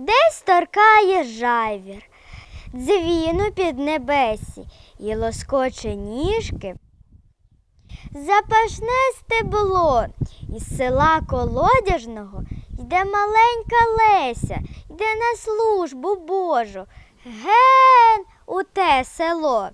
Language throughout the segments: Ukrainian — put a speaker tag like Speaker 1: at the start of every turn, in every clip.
Speaker 1: Десь торкає жайвір, дзвіну під небесі і лоскоче ніжки. Запашне стебло із села Колодяжного йде маленька Леся, йде на службу Божу. Ген у те село.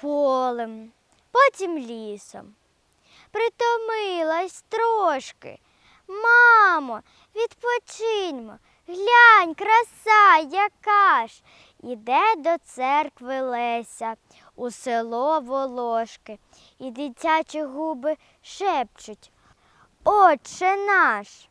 Speaker 1: Полем, потім лісом. Притомилась трошки. Мамо, відпочиньмо, глянь, краса, яка ж. Іде до церкви Леся, у село Волошки, і дитячі губи шепчуть. Отче наш.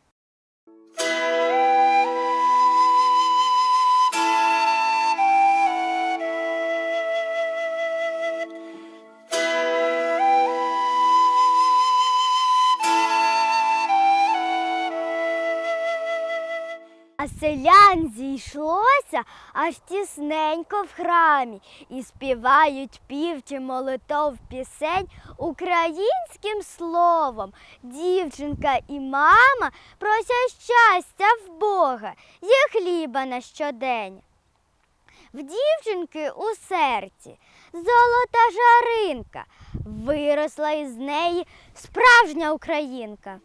Speaker 1: Селян зійшлося аж тісненько в храмі і співають півчі молитов пісень українським словом. Дівчинка і мама просять щастя в Бога є хліба на щодень. В дівчинки у серці золота жаринка, виросла із неї справжня українка.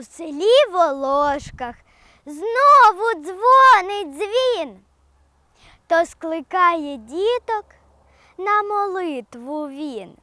Speaker 1: У селі Волошках знову дзвонить дзвін, то скликає діток на молитву він.